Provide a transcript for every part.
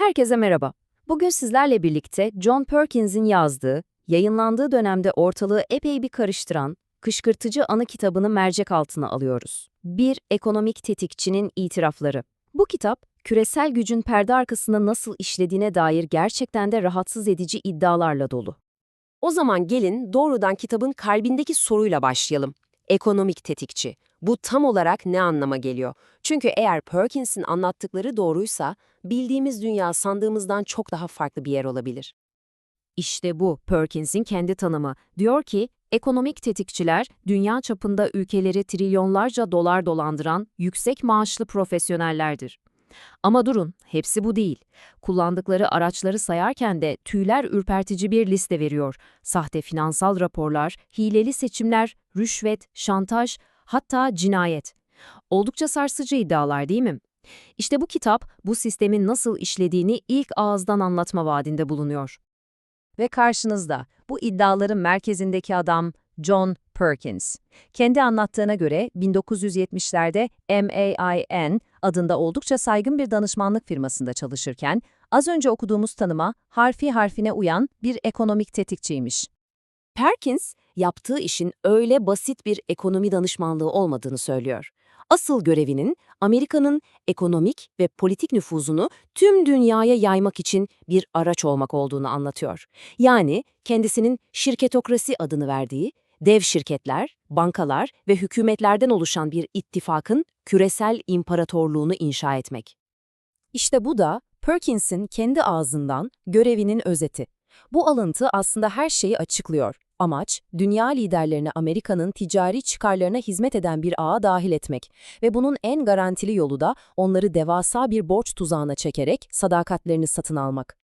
Herkese merhaba. Bugün sizlerle birlikte John Perkins'in yazdığı, yayınlandığı dönemde ortalığı epey bir karıştıran, kışkırtıcı anı kitabını mercek altına alıyoruz. Bir ekonomik tetikçinin itirafları. Bu kitap, küresel gücün perde arkasında nasıl işlediğine dair gerçekten de rahatsız edici iddialarla dolu. O zaman gelin doğrudan kitabın kalbindeki soruyla başlayalım. Ekonomik tetikçi. Bu tam olarak ne anlama geliyor? Çünkü eğer Perkins'in anlattıkları doğruysa, bildiğimiz dünya sandığımızdan çok daha farklı bir yer olabilir. İşte bu Perkins'in kendi tanımı. Diyor ki, ekonomik tetikçiler, dünya çapında ülkeleri trilyonlarca dolar dolandıran yüksek maaşlı profesyonellerdir. Ama durun, hepsi bu değil. Kullandıkları araçları sayarken de tüyler ürpertici bir liste veriyor. Sahte finansal raporlar, hileli seçimler, rüşvet, şantaj, hatta cinayet. Oldukça sarsıcı iddialar değil mi? İşte bu kitap, bu sistemin nasıl işlediğini ilk ağızdan anlatma vaadinde bulunuyor. Ve karşınızda bu iddiaların merkezindeki adam John Perkins. Kendi anlattığına göre 1970'lerde MAIN adında oldukça saygın bir danışmanlık firmasında çalışırken az önce okuduğumuz tanıma harfi harfine uyan bir ekonomik tetikçiymiş. Perkins, yaptığı işin öyle basit bir ekonomi danışmanlığı olmadığını söylüyor. Asıl görevinin Amerika'nın ekonomik ve politik nüfuzunu tüm dünyaya yaymak için bir araç olmak olduğunu anlatıyor. Yani kendisinin şirketokrasi adını verdiği, dev şirketler, bankalar ve hükümetlerden oluşan bir ittifakın küresel imparatorluğunu inşa etmek. İşte bu da Perkins'in kendi ağzından görevinin özeti. Bu alıntı aslında her şeyi açıklıyor. Amaç, dünya liderlerini Amerika'nın ticari çıkarlarına hizmet eden bir ağa dahil etmek ve bunun en garantili yolu da onları devasa bir borç tuzağına çekerek sadakatlerini satın almak.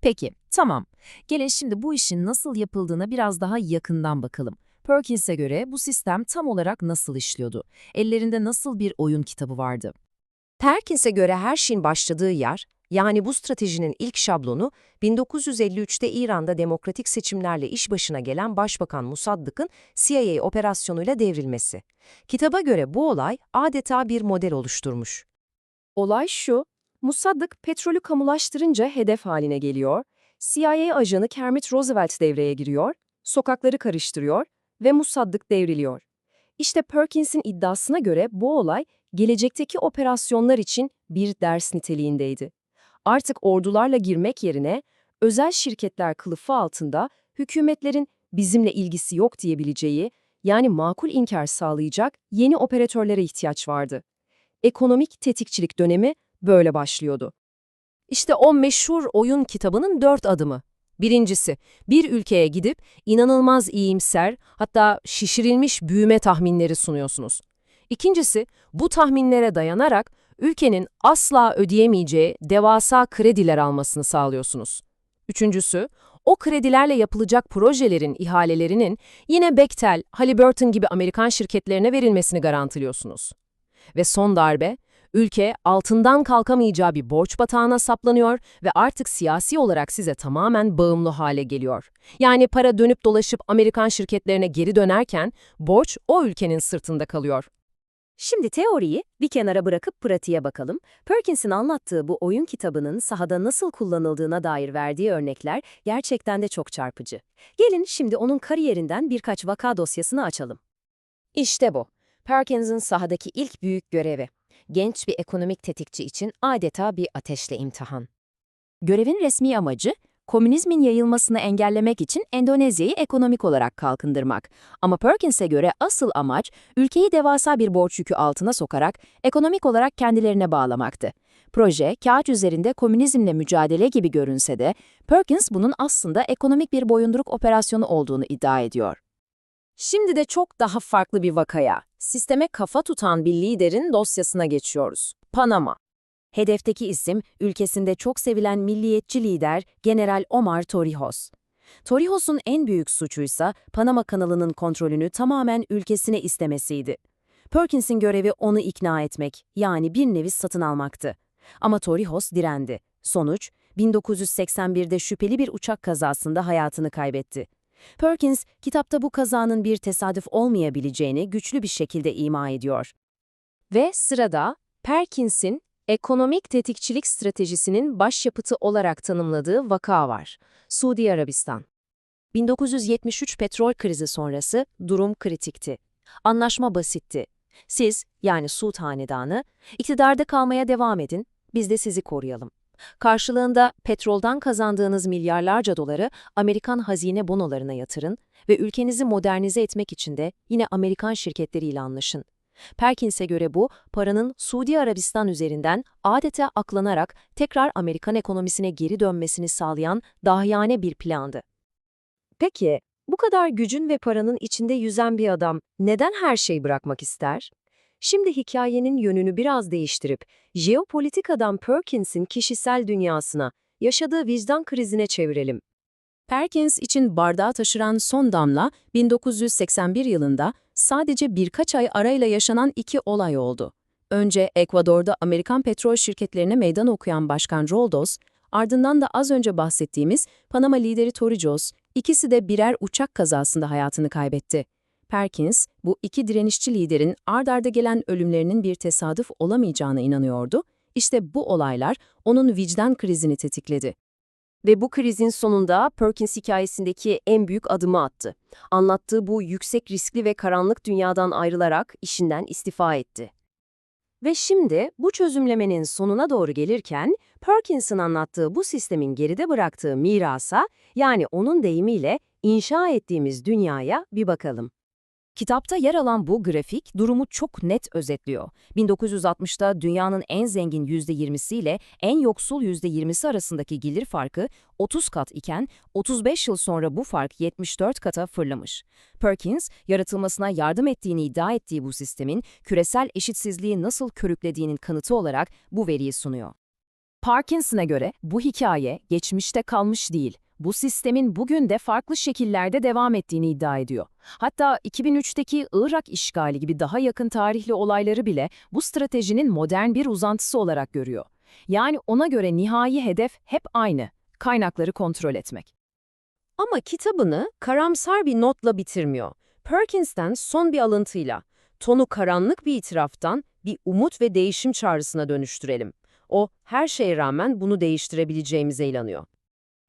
Peki, tamam. Gelin şimdi bu işin nasıl yapıldığına biraz daha yakından bakalım. Perkins'e göre bu sistem tam olarak nasıl işliyordu? Ellerinde nasıl bir oyun kitabı vardı? Perkins'e göre her şeyin başladığı yer, yani bu stratejinin ilk şablonu 1953'te İran'da demokratik seçimlerle iş başına gelen Başbakan Musaddık'ın CIA operasyonuyla devrilmesi. Kitaba göre bu olay adeta bir model oluşturmuş. Olay şu, Musaddık petrolü kamulaştırınca hedef haline geliyor, CIA ajanı Kermit Roosevelt devreye giriyor, sokakları karıştırıyor ve Musaddık devriliyor. İşte Perkins'in iddiasına göre bu olay gelecekteki operasyonlar için bir ders niteliğindeydi. Artık ordularla girmek yerine özel şirketler kılıfı altında hükümetlerin bizimle ilgisi yok diyebileceği, yani makul inkar sağlayacak yeni operatörlere ihtiyaç vardı. Ekonomik tetikçilik dönemi böyle başlıyordu. İşte o meşhur oyun kitabının dört adımı. Birincisi, bir ülkeye gidip inanılmaz iyimser, hatta şişirilmiş büyüme tahminleri sunuyorsunuz. İkincisi, bu tahminlere dayanarak ülkenin asla ödeyemeyeceği devasa krediler almasını sağlıyorsunuz. Üçüncüsü, o kredilerle yapılacak projelerin ihalelerinin yine Bechtel, Halliburton gibi Amerikan şirketlerine verilmesini garantiliyorsunuz. Ve son darbe, ülke altından kalkamayacağı bir borç batağına saplanıyor ve artık siyasi olarak size tamamen bağımlı hale geliyor. Yani para dönüp dolaşıp Amerikan şirketlerine geri dönerken borç o ülkenin sırtında kalıyor. Şimdi teoriyi bir kenara bırakıp pratiğe bakalım. Perkins'in anlattığı bu oyun kitabının sahada nasıl kullanıldığına dair verdiği örnekler gerçekten de çok çarpıcı. Gelin şimdi onun kariyerinden birkaç vaka dosyasını açalım. İşte bu. Perkins'in sahadaki ilk büyük görevi. Genç bir ekonomik tetikçi için adeta bir ateşle imtihan. Görevin resmi amacı, komünizmin yayılmasını engellemek için Endonezya'yı ekonomik olarak kalkındırmak. Ama Perkins'e göre asıl amaç, ülkeyi devasa bir borç yükü altına sokarak ekonomik olarak kendilerine bağlamaktı. Proje, kağıt üzerinde komünizmle mücadele gibi görünse de, Perkins bunun aslında ekonomik bir boyunduruk operasyonu olduğunu iddia ediyor. Şimdi de çok daha farklı bir vakaya, sisteme kafa tutan bir liderin dosyasına geçiyoruz. Panama. Hedefteki isim, ülkesinde çok sevilen milliyetçi lider General Omar Torrijos. Torrijos'un en büyük suçuysa Panama kanalının kontrolünü tamamen ülkesine istemesiydi. Perkins'in görevi onu ikna etmek, yani bir nevi satın almaktı. Ama Torrijos direndi. Sonuç, 1981'de şüpheli bir uçak kazasında hayatını kaybetti. Perkins, kitapta bu kazanın bir tesadüf olmayabileceğini güçlü bir şekilde ima ediyor. Ve sırada Perkins'in ekonomik tetikçilik stratejisinin başyapıtı olarak tanımladığı vaka var. Suudi Arabistan. 1973 petrol krizi sonrası durum kritikti. Anlaşma basitti. Siz, yani Suud Hanedanı, iktidarda kalmaya devam edin, biz de sizi koruyalım. Karşılığında petroldan kazandığınız milyarlarca doları Amerikan hazine bonolarına yatırın ve ülkenizi modernize etmek için de yine Amerikan şirketleriyle anlaşın. Perkins'e göre bu, paranın Suudi Arabistan üzerinden adeta aklanarak tekrar Amerikan ekonomisine geri dönmesini sağlayan dahiyane bir plandı. Peki, bu kadar gücün ve paranın içinde yüzen bir adam neden her şeyi bırakmak ister? Şimdi hikayenin yönünü biraz değiştirip, jeopolitik adam Perkins'in kişisel dünyasına, yaşadığı vicdan krizine çevirelim. Perkins için bardağı taşıran son damla 1981 yılında sadece birkaç ay arayla yaşanan iki olay oldu. Önce Ekvador'da Amerikan petrol şirketlerine meydan okuyan Başkan Roldos, ardından da az önce bahsettiğimiz Panama lideri Torrijos, ikisi de birer uçak kazasında hayatını kaybetti. Perkins, bu iki direnişçi liderin ard arda gelen ölümlerinin bir tesadüf olamayacağına inanıyordu. İşte bu olaylar onun vicdan krizini tetikledi. Ve bu krizin sonunda Perkins hikayesindeki en büyük adımı attı. Anlattığı bu yüksek riskli ve karanlık dünyadan ayrılarak işinden istifa etti. Ve şimdi bu çözümlemenin sonuna doğru gelirken Perkins'in anlattığı bu sistemin geride bıraktığı mirasa, yani onun deyimiyle inşa ettiğimiz dünyaya bir bakalım. Kitapta yer alan bu grafik durumu çok net özetliyor. 1960'ta dünyanın en zengin %20'si ile en yoksul %20'si arasındaki gelir farkı 30 kat iken 35 yıl sonra bu fark 74 kata fırlamış. Perkins, yaratılmasına yardım ettiğini iddia ettiği bu sistemin küresel eşitsizliği nasıl körüklediğinin kanıtı olarak bu veriyi sunuyor. Parkinson'a göre bu hikaye geçmişte kalmış değil, bu sistemin bugün de farklı şekillerde devam ettiğini iddia ediyor. Hatta 2003'teki Irak işgali gibi daha yakın tarihli olayları bile bu stratejinin modern bir uzantısı olarak görüyor. Yani ona göre nihai hedef hep aynı, kaynakları kontrol etmek. Ama kitabını karamsar bir notla bitirmiyor. Perkins'ten son bir alıntıyla, tonu karanlık bir itiraftan bir umut ve değişim çağrısına dönüştürelim. O, her şeye rağmen bunu değiştirebileceğimize inanıyor.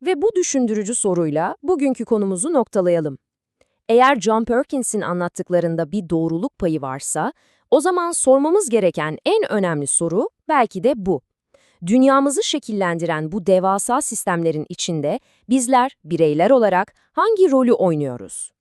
Ve bu düşündürücü soruyla bugünkü konumuzu noktalayalım. Eğer John Perkins'in anlattıklarında bir doğruluk payı varsa, o zaman sormamız gereken en önemli soru belki de bu. Dünyamızı şekillendiren bu devasa sistemlerin içinde bizler bireyler olarak hangi rolü oynuyoruz?